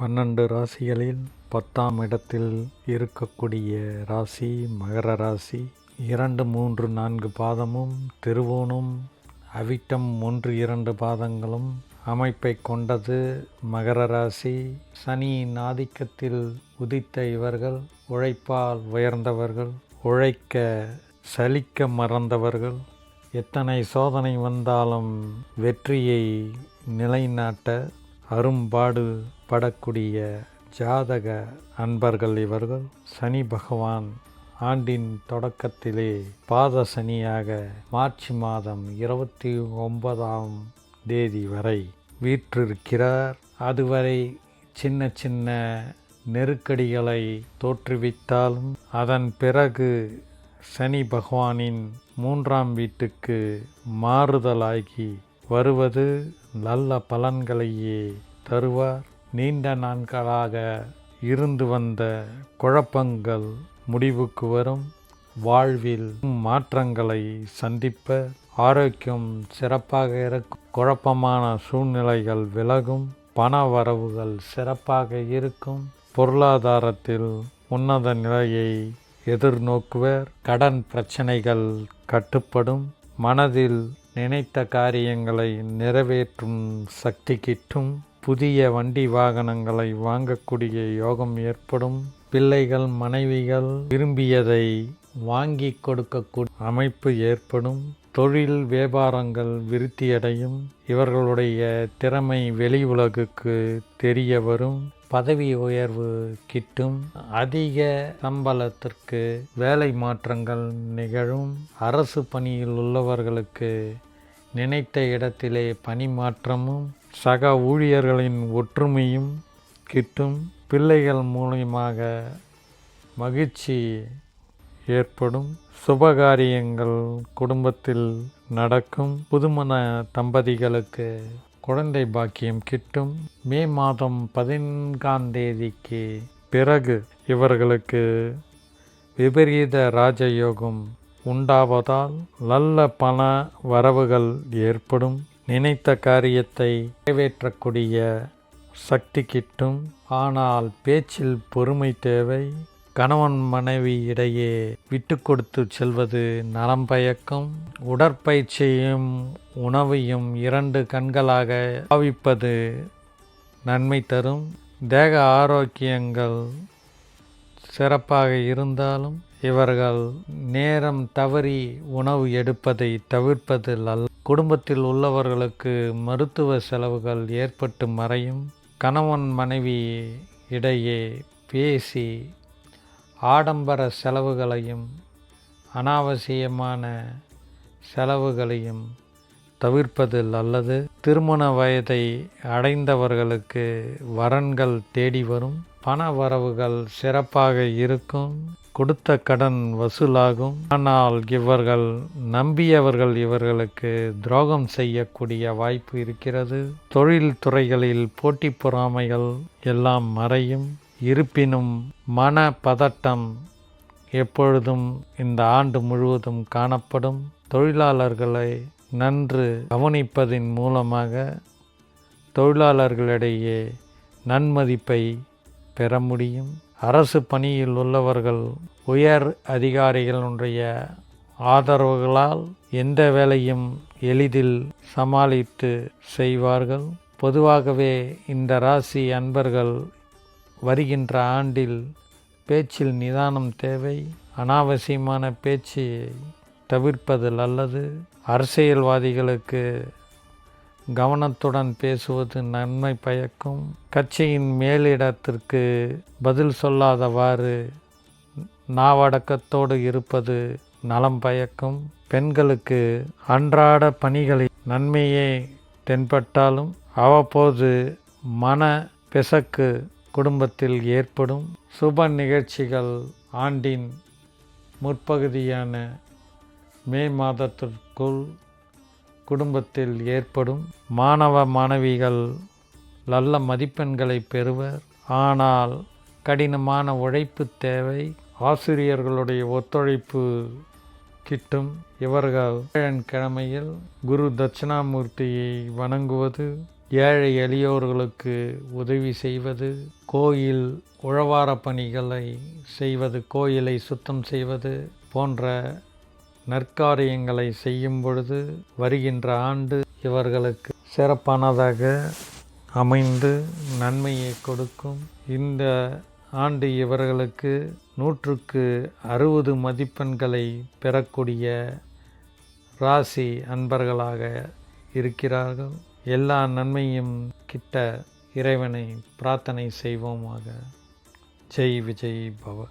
பன்னெண்டு ராசிகளில் பத்தாம் இடத்தில் இருக்கக்கூடிய ராசி மகர ராசி இரண்டு மூன்று நான்கு பாதமும் திருவோணம் அவிட்டம் ஒன்று இரண்டு பாதங்களும் அமைப்பை கொண்டது மகர ராசி. சனியின் ஆதிக்கத்தில் உதித்த இவர்கள் உழைப்பால் உயர்ந்தவர்கள் உழைக்க சலிக்க மறந்தவர்கள். எத்தனை சோதனை வந்தாலும் வெற்றியை நிலைநாட்ட அரும்பாடு படக்கூடிய ஜாதக அன்பர்கள் இவர்கள் சனி பகவான் ஆண்டின் தொடக்கத்திலே பாத சனியாக மார்ச் மாதம் இருபத்தி ஒன்பதாம் தேதி வரை வீற்றிருக்கிறார். அதுவரை சின்ன சின்ன நெருக்கடிகளை தோற்றுவித்தாலும் அதன் பிறகு சனி பகவானின் மூன்றாம் வீட்டுக்கு மாறுதலாகி வருவது நல்ல பலன்களையே தருவார். நீண்ட நாட்களாக இருந்து வந்த குழப்பங்கள் முடிவுக்கு வரும். வாழ்வில் மாற்றங்களை சந்திப்ப ஆரோக்கியம் சிறப்பாக இருக்கும். குழப்பமான சூழ்நிலைகள் விலகும். பண வரவுகள் சிறப்பாக இருக்கும். பொருளாதாரத்தில் உன்னத நிலையை எதிர்நோக்குவர். கடன் பிரச்சனைகள் கட்டுப்படும். மனதில் நினைத்த காரியங்களை நிறைவேற்றும் சக்தி கிட்டும் புதிய வண்டி வாகனங்களை வாங்கக்கூடிய யோகம் ஏற்படும். பிள்ளைகள் மனைவிகள் விரும்பியதை வாங்கி கொடுக்கக்கூடிய அமைப்பு ஏற்படும். தொழில் வியாபாரங்கள் விருத்தியடையும். இவர்களுடைய திறமை வெளி உலகுக்கு தெரிய வரும். பதவி உயர்வு கிட்டும். அதிக சம்பளத்திற்கு வேலை மாற்றங்கள் நிகழும். அரசு பணியில் உள்ளவர்களுக்கு நினைத்த இடத்திலே பணி மாற்றமும் சக ஊழியர்களின் ஒற்றுமையும் கிட்டும் பிள்ளைகள் மூலியமாக மகிழ்ச்சி ஏற்படும். சுபகாரியங்கள் குடும்பத்தில் நடக்கும். புதுமண தம்பதிகளுக்கு குழந்தை பாக்கியம் கிட்டும். மே மாதம் பதினான்காம் தேதிக்கு பிறகு இவர்களுக்கு விபரீத ராஜயோகம் உண்டாவதால் நல்ல பண வரவுகள் ஏற்படும். நினைத்த காரியத்தை நிறைவேற்றக்கூடிய சக்தி கிட்டும். ஆனால் பேச்சில் பொறுமை தேவை. கணவன் மனைவி இடையே விட்டு கொடுத்து செல்வது நலம் பயக்கும். உடற்பயிற்சியும் உணவையும் இரண்டு கண்களாக பாவிப்பது நன்மை தரும். தேக ஆரோக்கியங்கள் சிறப்பாக இருந்தாலும் இவர்கள் நேரம் தவறி உணவு எடுப்பதை தவிர்ப்பது அல்ல. குடும்பத்தில் உள்ளவர்களுக்கு மருத்துவ செலவுகள் ஏற்பட்டு மறையும். கணவன் மனைவி இடையே பேசி ஆடம்பர செலவுகளையும் அனாவசியமான செலவுகளையும் தவிர்ப்பது நல்லது திருமண வயதை அடைந்தவர்களுக்கு வரன்கள் தேடி வரும். பண வரவுகள் சிறப்பாக இருக்கும். கொடுத்த கடன் வசூலாகும். ஆனால் இவர்கள் நம்பியவர்கள் இவர்களுக்கு துரோகம் செய்யக்கூடிய வாய்ப்பு இருக்கிறது. தொழில் துறைகளில் போட்டி பொறாமைகள் எல்லாம் மறையும். இருப்பினும் மன பதட்டம் எப்பொழுதும் இந்த ஆண்டு முழுவதும் காணப்படும். தொழிலாளர்களை நன்று கவனிப்பதின் மூலமாக தொழிலாளர்களிடையே நன்மதிப்பை பெற முடியும். அரசு பணியில் உள்ளவர்கள் உயர் அதிகாரிகளுடைய ஆதரவுகளால் எந்த வேலையும் எளிதில் சமாளித்து செய்வார்கள். பொதுவாகவே இந்த ராசி அன்பர்கள் வருகின்ற ஆண்டில் பேச்சில் நிதானம் தேவை அனாவசியமான பேச்சு தவிர்ப்பது நல்லது அரசியல்வாதிகளுக்கு கவனத்துடன் பேசுவது நன்மை பயக்கும். கட்சியின் மேலிடத்திற்கு பதில் சொல்லாதவாறு நாவடக்கத்தோடு இருப்பது நலம் பயக்கும். பெண்களுக்கு அன்றாட பணிகளில் நன்மையே தென்பட்டாலும் அவ்வப்போது மன பிசக்கு குடும்பத்தில் ஏற்படும். சுப நிகழ்ச்சிகள் ஆண்டின் முற்பகுதியான மே மாதத்திற்குள் குடும்பத்தில் ஏற்படும் மாணவ மாணவிகள் நல்ல மதிப்பெண்களை பெறுவர். ஆனால் கடினமான உழைப்பு தேவை. ஆசிரியர்களுடைய ஒத்துழைப்பு கிட்டும். இவர்கள் கிழமையில் குரு தட்சிணாமூர்த்தியை வணங்குவது ஏழை எளியோர்களுக்கு உதவி செய்வது கோயில் உழவார பணிகளை செய்வது கோயிலை சுத்தம் செய்வது போன்ற நற்காரியங்களை செய்யும் பொழுது வருகின்ற ஆண்டு இவர்களுக்கு சிறப்பானதாக அமைந்து நன்மையை கொடுக்கும். இந்த ஆண்டு இவர்களுக்கு நூற்றுக்கு அறுபது மதிப்பெண்களை பெறக்கூடிய ராசி அன்பர்களாக இருக்கிறார்கள். எல்லா நன்மையும் கிட்ட இறைவனை பிரார்த்தனை செய்வோமாக. ஜெய் விஜய் பவ